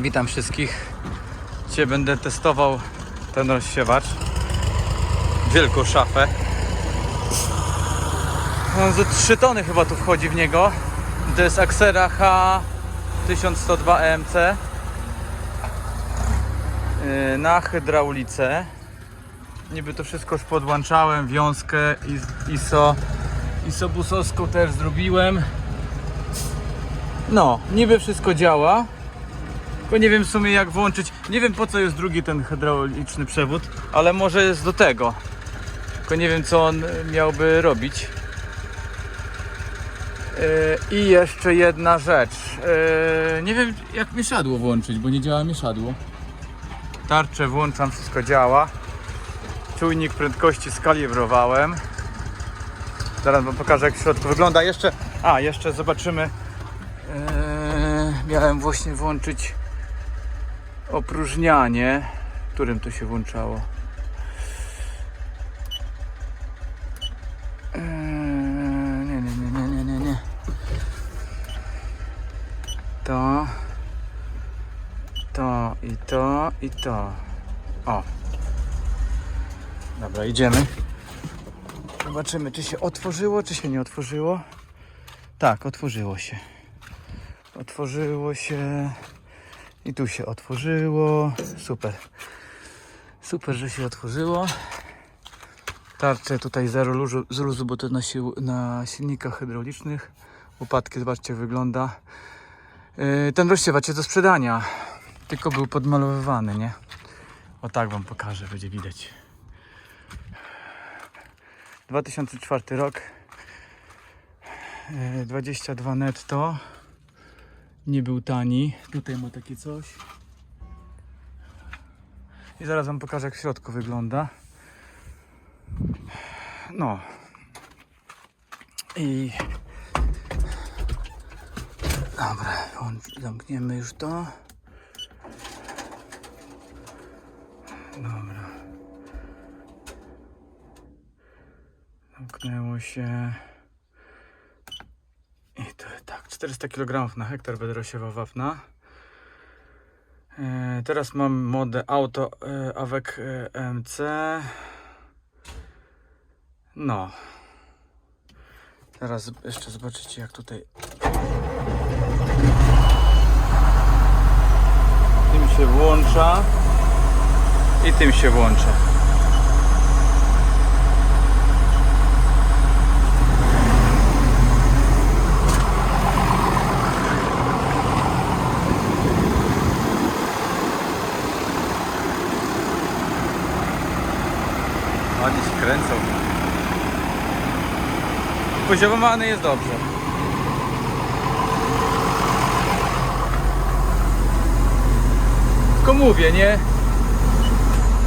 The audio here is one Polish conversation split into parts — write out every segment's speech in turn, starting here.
Witam wszystkich. Dzisiaj będę testował ten rozsiewacz. Wielką szafę. No, ze 3 tony chyba tu wchodzi w niego. To jest Axera H1102 EMC. Yy, Na hydraulice. Niby to wszystko już podłączałem, wiązkę ISO. ISO busowską też zrobiłem. No, niby wszystko działa. Tylko nie wiem w sumie jak włączyć. Nie wiem po co jest drugi ten hydrauliczny przewód, ale może jest do tego. Tylko nie wiem co on miałby robić. Yy, I jeszcze jedna rzecz. Yy, nie wiem jak mieszadło włączyć, bo nie działa mieszadło. Tarczę włączam, wszystko działa. Czujnik prędkości skalibrowałem. Zaraz wam pokażę jak w środku wygląda. Jeszcze, a jeszcze zobaczymy. Miałem właśnie włączyć opróżnianie. Którym to się włączało? Eee, nie, nie, nie, nie, nie, nie, nie. To. To i to i to. O. Dobra, idziemy. Zobaczymy, czy się otworzyło, czy się nie otworzyło. Tak, otworzyło się. Otworzyło się. I tu się otworzyło. Super. Super, że się otworzyło. Tarcze tutaj zero luzu, z luzu, bo to na, sił, na silnikach hydraulicznych. Łopatki, zobaczcie, wygląda. Yy, ten rozsiewacz jest do sprzedania. Tylko był podmalowywany, nie? O tak wam pokażę, będzie widać. 2004 rok. E, 22 netto. Nie był tani. Tutaj ma takie coś. I zaraz wam pokażę jak w środku wygląda. No. I Dobra, zamkniemy już to. Dobra. Zamknęło się. I to tak, 400 kg na hektar będę rozsiewał wapna. E, teraz mam modę Auto e, Avec e, MC. No. Teraz jeszcze zobaczycie jak tutaj tym się włącza i tym się włącza. Poziomowany jest dobrze. Tylko mówię, nie?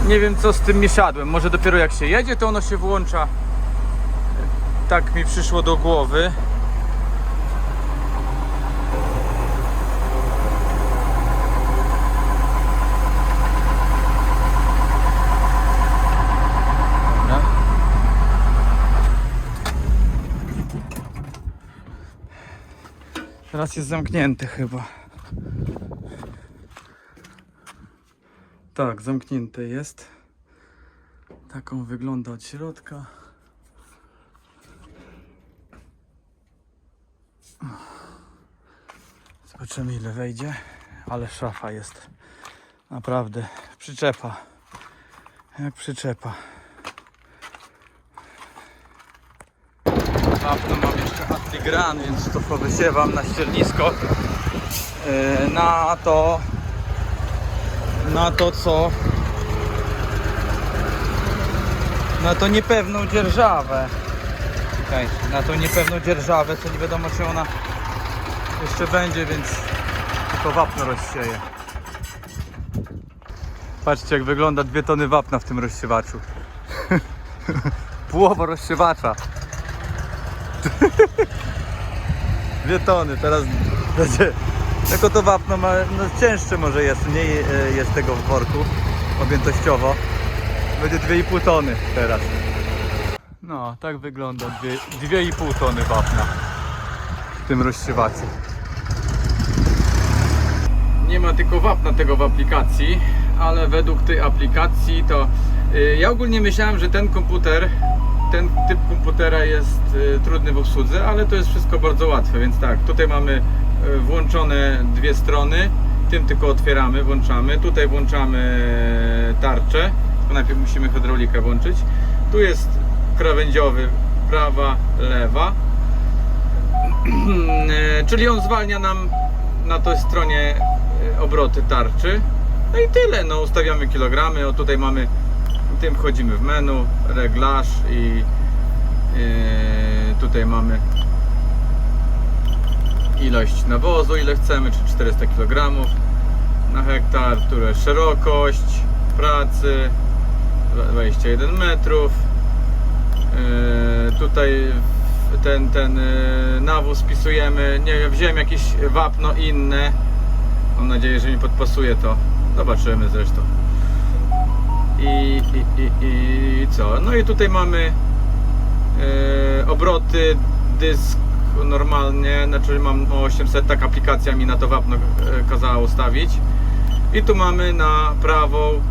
Nie wiem co z tym mieszadłem. Może dopiero jak się jedzie, to ono się włącza. Tak mi przyszło do głowy. Teraz jest zamknięty chyba. Tak, zamknięte jest. Taką wygląda od środka. Zobaczymy ile wejdzie. Ale szafa jest. Naprawdę. Przyczepa. Jak przyczepa. Wapno jeszcze antigran, więc to powysiewam na ściernisko. Yy, Na to na to co na to niepewną dzierżawę. Czekaj, na tą niepewną dzierżawę co nie wiadomo czy ona jeszcze będzie więc tylko wapno rozsieje patrzcie jak wygląda dwie tony wapna w tym rozsiewaczu. Połowa rozsiewacza dwie tony teraz będzie jako to wapno ma, no cięższe może jest, mniej e, jest tego w worku objętościowo. Będzie 2,5 tony teraz. No, tak wygląda dwie- 2,5 tony wapna w tym rozsiewaczu. Nie nie ma tylko wapna tego w aplikacji, ale według tej aplikacji to y, ja ogólnie myślałem, że ten komputer, ten typ komputera jest y, trudny w obsłudze, ale to jest wszystko bardzo łatwe, więc tak, tutaj mamy y, włączone dwie strony, tym tylko otwieramy, włączamy, tutaj włączamy tarczę, tylko najpierw musimy hydraulikę włączyć, tu jest krawędziowy, prawa, lewa, czyli on zwalnia nam na tej stronie obroty tarczy. No i tyle, no ustawiamy kilogramy, o tutaj mamy, tym wchodzimy w menu, reglaż i e, tutaj mamy ilość nawozu, ile chcemy, czy 400 kg na hektar, które szerokość pracy 21 metrów. E, tutaj ten, ten e, nawóz wpisujemy, nie wiem, wziąłem jakieś wapno inne. Mam nadzieję, że mi podpasuje to. Zobaczymy zresztą. I, i, i, i co? No i tutaj mamy e, obroty, dysk normalnie, znaczy mam o 800, tak aplikacja mi na to wapno e, kazała ustawić. I tu mamy na prawą,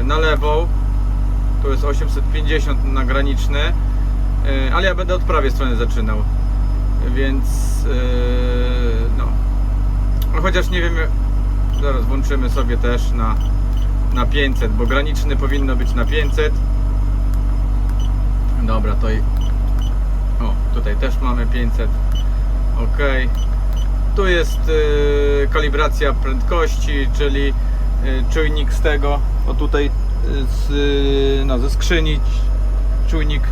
e, na lewą, to jest 850 na graniczne, e, ale ja będę od prawej strony zaczynał, więc e, no. no chociaż nie wiem, zaraz włączymy sobie też na, na 500, bo graniczny powinno być na 500. Dobra, to i o, tutaj też mamy 500. Ok. Tu jest e, kalibracja prędkości, czyli e, czujnik z tego, o tutaj z, e, no, ze skrzyni czujnik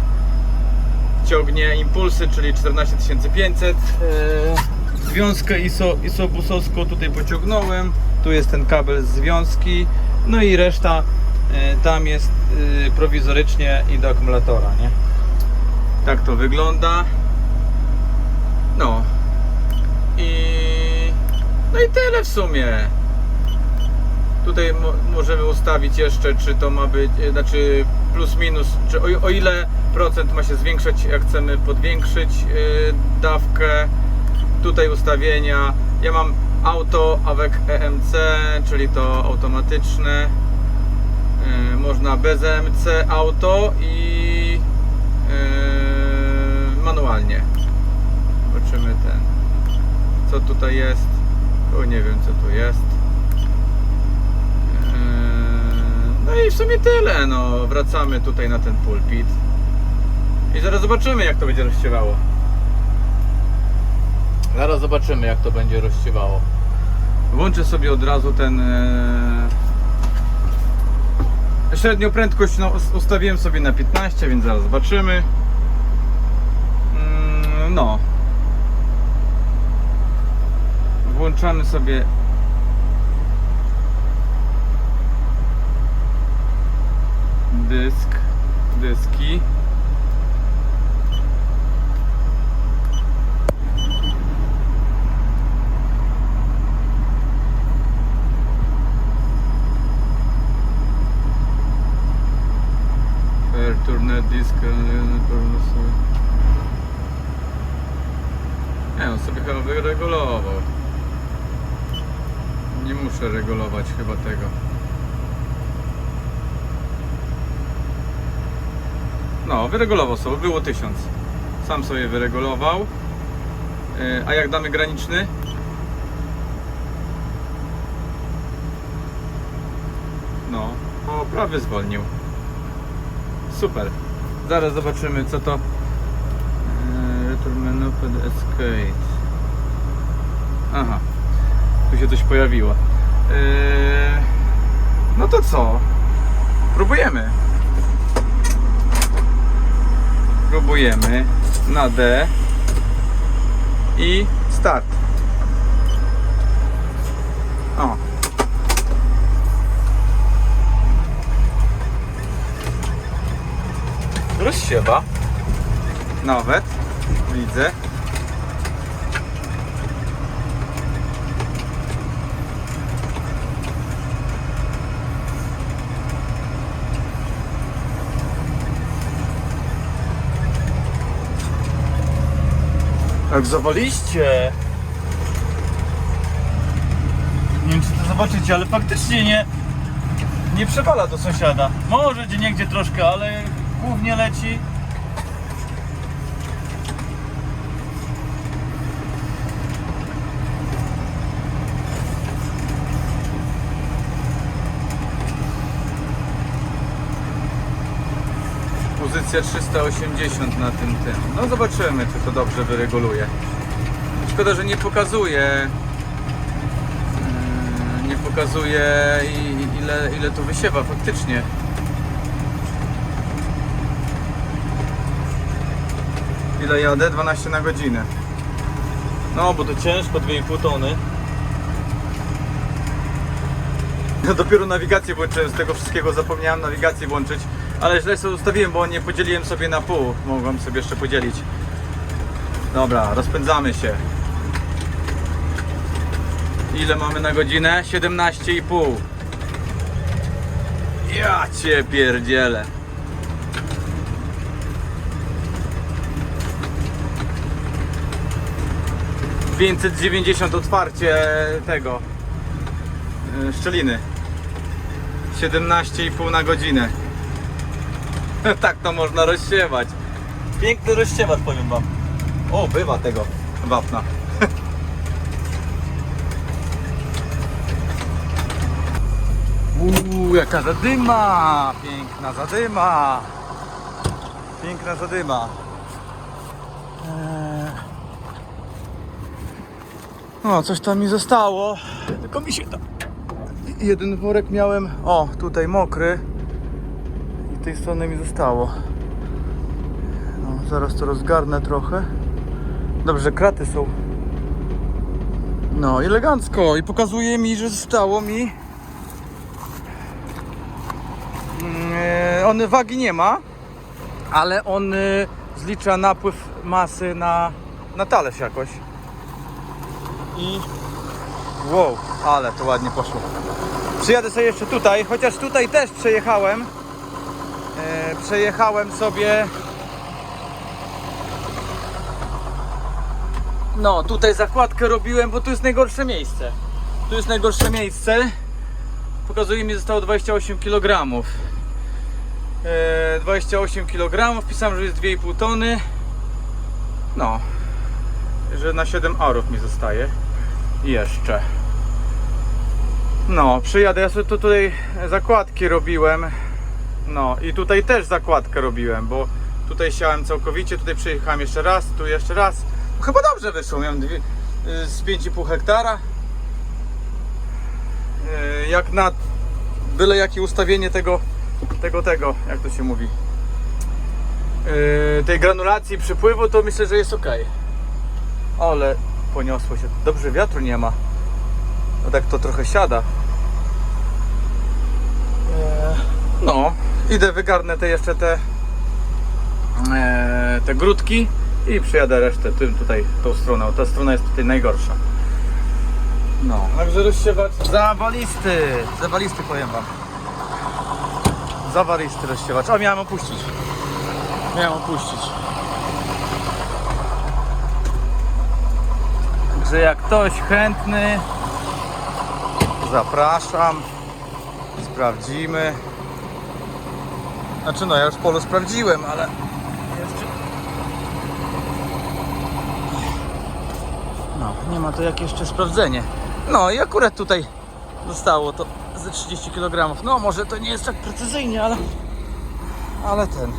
ciągnie impulsy, czyli 14500. E, Związkę ISO, ISO busowską tutaj pociągnąłem. Tu jest ten kabel z związki. No i reszta e, tam jest e, prowizorycznie i do akumulatora, nie? Tak to wygląda. No. I no i tyle w sumie. Tutaj mo możemy ustawić jeszcze, czy to ma być, e, znaczy plus minus, czy o, o ile procent ma się zwiększać, jak chcemy podwiększyć yy, dawkę. Tutaj ustawienia. Ja mam auto avec EMC, czyli to automatyczne. Yy, można bez EMC auto i yy, manualnie. Zobaczymy ten. Co tutaj jest? O, nie wiem co tu jest. No i w sumie tyle. No, wracamy tutaj na ten pulpit. I zaraz zobaczymy jak to będzie rozciewało. Zaraz zobaczymy jak to będzie rozciewało. Włączę sobie od razu ten e, średnią prędkość no, us- ustawiłem sobie na 15, więc zaraz zobaczymy. Mm, No. Włączamy sobie dysk, dyski. Turner disk, pewno sobie. Nie, on sobie chyba wyregulował. Nie muszę regulować chyba tego. No, wyregulował sobie, było 1000. Sam sobie wyregulował. Yy, A jak damy graniczny? No, o, prawie zwolnił. Super. Zaraz zobaczymy co to. Yy, Return menu escape. Aha. Tu się coś pojawiło. Yy, No to co? Próbujemy. Próbujemy na D i start. O. Rozsiewa. Nawet. Widzę. Jak zawaliście. wiem czy to zobaczycie, ale faktycznie nie, nie przewala do sąsiada. Może gdzie niegdzie troszkę, ale głównie leci. Pozycja 380 na tym tym. No zobaczymy, czy to dobrze wyreguluje. Szkoda, że nie pokazuje. yy, Nie pokazuje ile, ile to wysiewa faktycznie. Ile jadę? 12 na godzinę. No bo to ciężko, 2,5 tony. Ja dopiero nawigację włączyłem, z tego wszystkiego zapomniałem nawigację włączyć, ale źle sobie ustawiłem, bo nie podzieliłem sobie na pół. Mogłem sobie jeszcze podzielić. Dobra, rozpędzamy się. Ile mamy na godzinę? 17,5. Ja cię pierdzielę. ...590 otwarcie tego e, szczeliny. 17,5 na godzinę. tak to można rozsiewać. Piękny rozciewacz, powiem wam. O, bywa tego wapna. Uuu, jaka zadyma! Piękna zadyma! Piękna zadyma. Eee. No, coś tam mi zostało. Tylko mi się tam... Jeden worek miałem, o, tutaj mokry. I tej strony mi zostało. No, zaraz to rozgarnę trochę. Dobrze, kraty są. No, elegancko. I pokazuje mi, że zostało mi. Mm, On wagi nie ma, ale on y, zlicza napływ masy na, na talerz jakoś. I wow, ale to ładnie poszło. Przyjadę sobie jeszcze tutaj, chociaż tutaj też przejechałem. E, przejechałem sobie No, tutaj zakładkę robiłem, bo tu jest najgorsze miejsce. Tu jest najgorsze miejsce. Pokazuje mi, zostało 28 kg. E, 28 kg. Wpisałem, że jest 2,5 tony. No, że na 7 arów mi zostaje. Jeszcze. No, przyjadę. Ja sobie tu tutaj zakładki robiłem. No, i tutaj też zakładkę robiłem, bo tutaj siałem całkowicie. Tutaj przyjechałem jeszcze raz, tu jeszcze raz. Chyba dobrze wyszło, miałem dwie, y, z 5,5 hektara. Y, Jak na byle jakie ustawienie tego, tego, tego, jak to się mówi, y, tej granulacji przypływu, to myślę, że jest ok. Ale poniosło się. Dobrze, wiatru nie ma. No tak to trochę siada. E, No, idę wygarnę te jeszcze te, e, te grudki i przyjadę resztę tym tutaj, tą stroną. Ta strona jest tutaj najgorsza. No, także rozsiewacz zawalisty. Zawalisty powiem wam. Zawalisty rozsiewacz. O, miałem opuścić. Miałem opuścić. Także jak ktoś chętny, zapraszam. Sprawdzimy. Znaczy no, ja już polu sprawdziłem, ale jeszcze No, nie ma to jak jeszcze sprawdzenie. No i akurat tutaj zostało to ze 30 kg. No może to nie jest tak precyzyjnie, ale ale ten.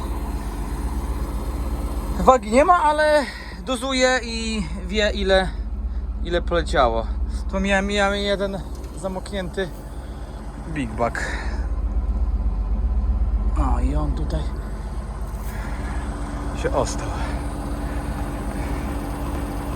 Wagi nie ma, ale dozuje i wie ile ile poleciało. Tu miałem, miałem jeden zamoknięty Big Bag. No i on tutaj się ostał.